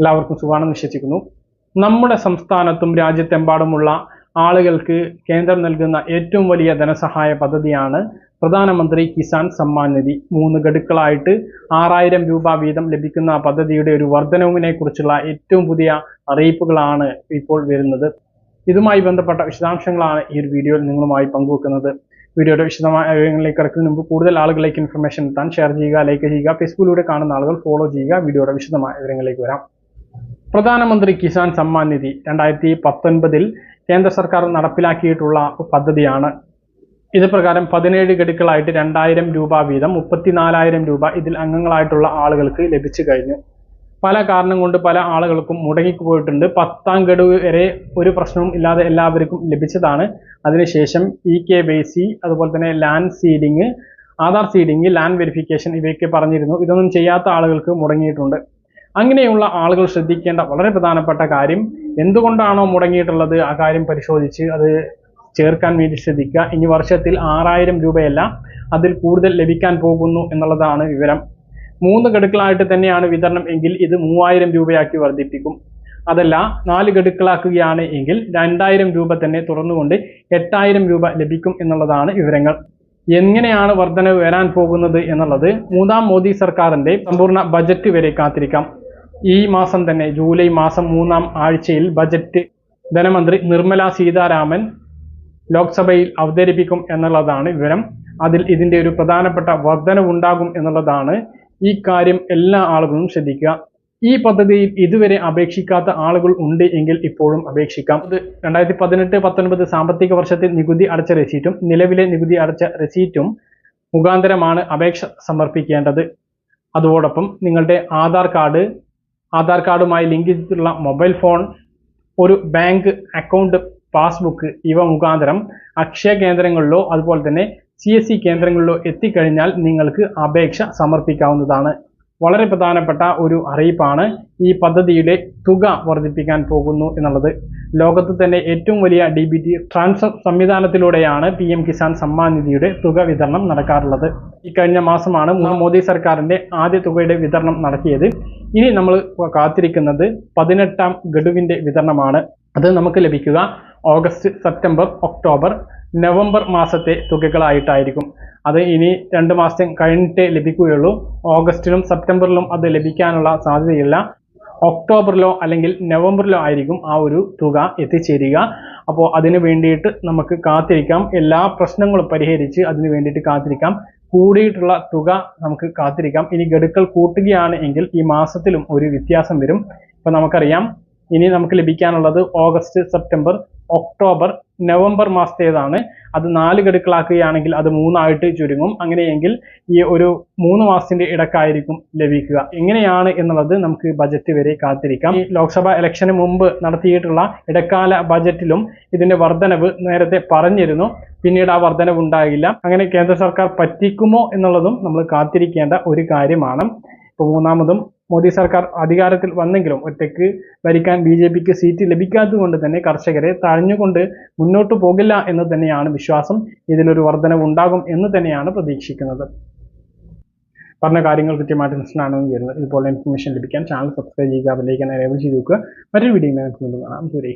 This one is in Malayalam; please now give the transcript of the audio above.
എല്ലാവർക്കും സുഖമാണെന്ന് വിശ്വസിക്കുന്നു. നമ്മുടെ സംസ്ഥാനത്തും രാജ്യത്തെമ്പാടുമുള്ള ആളുകൾക്ക് കേന്ദ്രം നൽകുന്ന ഏറ്റവും വലിയ ധനസഹായ പദ്ധതിയാണ് പ്രധാനമന്ത്രി കിസാൻ സമ്മാൻ നിധി. മൂന്ന് ഗഡുക്കളായിട്ട് ആറായിരം രൂപ വീതം ലഭിക്കുന്ന പദ്ധതിയുടെ ഒരു വർധനവിനെ കുറിച്ചുള്ള ഏറ്റവും പുതിയ അറിയിപ്പുകളാണ് ഇപ്പോൾ വരുന്നത്. ഇതുമായി ബന്ധപ്പെട്ട വിശദാംശങ്ങളാണ് ഈ ഒരു വീഡിയോയിൽ നിങ്ങളുമായി പങ്കുവെക്കുന്നത്. വീഡിയോയുടെ വിശദമായ വിവരങ്ങളിലേക്ക് കിടക്കുന്നതിന് മുമ്പ് കൂടുതൽ ആളുകളിലേക്ക് ഇൻഫർമേഷൻ എത്താൻ ഷെയർ ചെയ്യുക ലൈക്ക് ചെയ്യുക ഫേസ്ബുക്കിലൂടെ കാണുന്ന ആളുകൾ ഫോളോ ചെയ്യുക. വീഡിയോയുടെ വിശദമായ വിവരങ്ങളിലേക്ക് വരാം. പ്രധാനമന്ത്രി കിസാൻ സമ്മാൻ നിധി രണ്ടായിരത്തി പത്തൊൻപതിൽ കേന്ദ്ര സർക്കാർ നടപ്പിലാക്കിയിട്ടുള്ള പദ്ധതിയാണ്. ഇത് പ്രകാരം പതിനേഴ് ഗഡുക്കളായിട്ട് രണ്ടായിരം രൂപ വീതം മുപ്പത്തിനാലായിരം രൂപ ഇതിൽ അംഗങ്ങളായിട്ടുള്ള ആളുകൾക്ക് ലഭിച്ചു കഴിഞ്ഞു. പല കാരണം കൊണ്ട് പല ആളുകൾക്കും മുടങ്ങിപ്പോയിട്ടുണ്ട് പത്താം ഗഡു വരെ ഒരു പ്രശ്നവും ഇല്ലാതെ എല്ലാവർക്കും ലഭിച്ചതാണ്. അതിനുശേഷം ഇ കെ വൈ സി അതുപോലെ തന്നെ land seeding Aadhaar seeding land verification ഇവയൊക്കെ പറഞ്ഞിരുന്നു. ഇതൊന്നും ചെയ്യാത്ത ആളുകൾക്ക് മുടങ്ങിയിട്ടുണ്ട്. അങ്ങനെയുള്ള ആളുകൾ ശ്രദ്ധിക്കേണ്ട വളരെ പ്രധാനപ്പെട്ട കാര്യം എന്തുകൊണ്ടാണോ മുടങ്ങിയിട്ടുള്ളത്? ആ കാര്യം പരിശോധിച്ച് അത് ചേർക്കാൻ വേണ്ടി ശ്രദ്ധിക്കുക. ഇനി വർഷത്തിൽ ആറായിരം രൂപയല്ല അതിൽ കൂടുതൽ ലഭിക്കാൻ പോകുന്നു എന്നുള്ളതാണ് വിവരം. മൂന്ന് ഗഡുക്കളായിട്ട് തന്നെയാണ് വിതരണം എങ്കിൽ ഇത് മൂവായിരം രൂപയാക്കി വർദ്ധിപ്പിക്കും. അതല്ല നാല് ഗഡുക്കളാക്കുകയാണ് എങ്കിൽ രണ്ടായിരം രൂപ തന്നെ തുറന്നുകൊണ്ട് എട്ടായിരം രൂപ ലഭിക്കും എന്നുള്ളതാണ് വിവരങ്ങൾ. എങ്ങനെയാണ് വർധനവ് വരാൻ പോകുന്നത് എന്നുള്ളത് മൂന്നാം മോദി സർക്കാരിന്റെ സമ്പൂർണ ബജറ്റ് വരെ കാത്തിരിക്കാം. ഈ മാസം തന്നെ ജൂലൈ മാസം മൂന്നാം ആഴ്ചയിൽ ബജറ്റ് ധനമന്ത്രി നിർമ്മല സീതാരാമൻ ലോക്സഭയിൽ അവതരിപ്പിക്കും എന്നുള്ളതാണ് വിവരം. അതിൽ ഇതിന്റെ ഒരു പ്രധാനപ്പെട്ട വർധനവുണ്ടാകും എന്നുള്ളതാണ് ഈ കാര്യം എല്ലാ ആളുകളും ശ്രദ്ധിക്കുക. ഈ പദ്ധതിയിൽ ഇതുവരെ അപേക്ഷിക്കാത്ത ആളുകൾ ഉണ്ട് എങ്കിൽ ഇപ്പോഴും അപേക്ഷിക്കാം. ഇത് രണ്ടായിരത്തി പതിനെട്ട് പത്തൊൻപത് സാമ്പത്തിക വർഷത്തിൽ നികുതി അടച്ച റെസീറ്റും നിലവിലെ നികുതി അടച്ച റെസീറ്റും മുഖാന്തരമാണ് അപേക്ഷ സമർപ്പിക്കേണ്ടത്. അതോടൊപ്പം നിങ്ങളുടെ ആധാർ കാർഡ് ആധാർ കാർഡുമായി ലിങ്ക് ചെയ്തിട്ടുള്ള മൊബൈൽ ഫോൺ ഒരു ബാങ്ക് അക്കൗണ്ട് പാസ്ബുക്ക് ഇവ മുഖാന്തരം അക്ഷയ കേന്ദ്രങ്ങളിലോ അതുപോലെ തന്നെ സി കേന്ദ്രങ്ങളിലോ എത്തിക്കഴിഞ്ഞാൽ നിങ്ങൾക്ക് അപേക്ഷ സമർപ്പിക്കാവുന്നതാണ്. വളരെ പ്രധാനപ്പെട്ട ഒരു അറിയിപ്പാണ് ഈ പദ്ധതിയുടെ തുക വർദ്ധിപ്പിക്കാൻ പോകുന്നു എന്നുള്ളത്. ലോകത്ത് തന്നെ ഏറ്റവും വലിയ ഡി ബി ടി ട്രാൻസ്ഫർ സംവിധാനത്തിലൂടെയാണ് പി എം കിസാൻ സമ്മാൻ നിധിയുടെ തുക വിതരണം നടക്കാറുള്ളത്. ഇക്കഴിഞ്ഞ കഴിഞ്ഞ മാസമാണ് മോദി സർക്കാരിന്റെ ആദ്യ തുകയുടെ വിതരണം നടത്തിയത്. ഇനി നമ്മൾ കാത്തിരിക്കുന്നത് പതിനെട്ടാം ഗഡുവിന്റെ വിതരണമാണ്. അത് നമുക്ക് ലഭിക്കുക. ഓഗസ്റ്റ് സെപ്റ്റംബർ ഒക്ടോബർ നവംബർ മാസത്തെ തുകകളായിട്ടായിരിക്കും. അത് ഇനി രണ്ട് മാസം കഴിഞ്ഞിട്ടേ ലഭിക്കുകയുള്ളൂ. ഓഗസ്റ്റിലും സെപ്റ്റംബറിലും അത് ലഭിക്കാനുള്ള സാധ്യതയില്ല. ഒക്ടോബറിലോ അല്ലെങ്കിൽ നവംബറിലോ ആയിരിക്കും ആ ഒരു തുക എത്തിച്ചേരുക. അപ്പോൾ അതിനു വേണ്ടിയിട്ട് നമുക്ക് കാത്തിരിക്കാം. എല്ലാ പ്രശ്നങ്ങളും പരിഹരിച്ച് അതിനു വേണ്ടിയിട്ട് കാത്തിരിക്കാം. കൂടിയിട്ടുള്ള തുക നമുക്ക് കാത്തിരിക്കാം. ഇനി ഗഡുക്കൾ കൂട്ടുകയാണ് എങ്കിൽ ഈ മാസത്തിലും ഒരു വ്യത്യാസം വരും. ഇപ്പൊ നമുക്കറിയാം. ഇനി നമുക്ക് ലഭിക്കാനുള്ളത് ഓഗസ്റ്റ് സെപ്റ്റംബർ ഒക്ടോബർ നവംബർ മാസത്തേതാണ്. അത് നാല് ഗഡുക്കളാക്കുകയാണെങ്കിൽ അത് മൂന്നായിട്ട് ചുരുങ്ങും. അങ്ങനെയെങ്കിൽ ഈ ഒരു മൂന്ന് മാസത്തിന്റെ ഇടക്കായിരിക്കും ലഭിക്കുക. എങ്ങനെയാണ് എന്നുള്ളത് നമുക്ക് ബജറ്റ് വരെ കാത്തിരിക്കാം. ഈ ലോക്സഭ ഇലക്ഷന് മുമ്പ് നടത്തിയിട്ടുള്ള ഇടക്കാല ബജറ്റിലും ഇതിന്റെ വർധനവ് നേരത്തെ പറഞ്ഞിരുന്നു. പിന്നീട് ആ വർധനവ് ഉണ്ടാകില്ല അങ്ങനെ കേന്ദ്ര സർക്കാർ പറ്റിക്കുമോ എന്നുള്ളതും നമ്മൾ കാത്തിരിക്കേണ്ട ഒരു കാര്യമാണ്. ഇപ്പോൾ മൂന്നാമതും മോദി സർക്കാർ അധികാരത്തിൽ വന്നെങ്കിലും ഒറ്റയ്ക്ക് ഭരിക്കാൻ ബി ജെ പിക്ക് സീറ്റ് ലഭിക്കാത്തതുകൊണ്ട് തന്നെ കർഷകരെ തഴഞ്ഞുകൊണ്ട് മുന്നോട്ട് പോകില്ല എന്ന് തന്നെയാണ് വിശ്വാസം. ഇതിലൊരു വർധനവ് ഉണ്ടാകും എന്ന് തന്നെയാണ് പ്രതീക്ഷിക്കുന്നത്. പറഞ്ഞ കാര്യങ്ങൾ കൃത്യമായിട്ട് മനസ്സിലാണെന്ന് വരുന്നത് ഇതുപോലെ ഇൻഫർമേഷൻ ലഭിക്കാൻ ചാനൽ സബ്സ്ക്രൈബ് ചെയ്യുക അതിലേക്ക് എനേബിൾ ചെയ്ത് വെക്കുക. മറ്റൊരു വീഡിയോ കാണാം. ശരി